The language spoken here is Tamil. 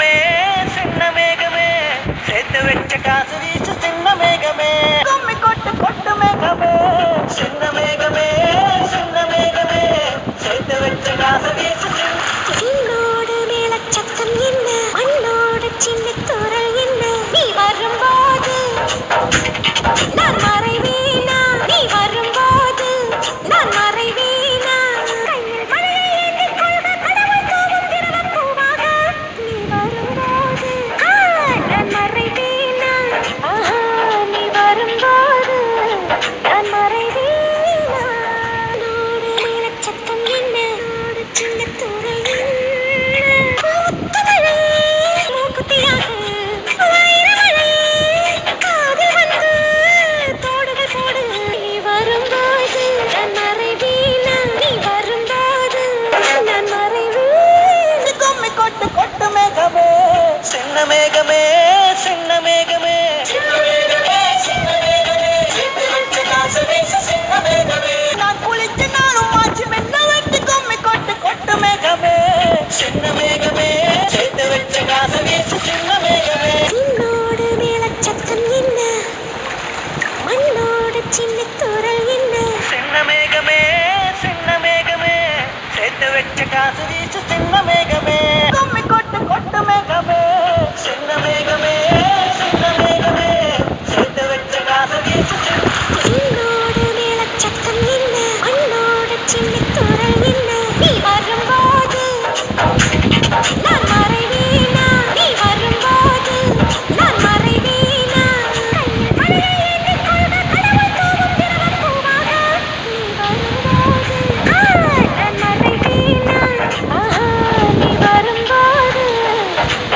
మేఘమే చిన్న మేఘమే చేతి వెచ్చ కాసు சத்தம் என்ன? மண்ணோட சின்ன தூரல் என்ன? சின்ன மேகமே சின்ன மேகமே. சேர்த்து வச்ச காசு வீசு சின்ன மேகமே. கம்மி கொட்டு கொட்டு மேகமே. சின்ன மேகமே சின்ன மேகமே. சேர்த்து வச்ச காசு வீசு சின்னோட Thank you.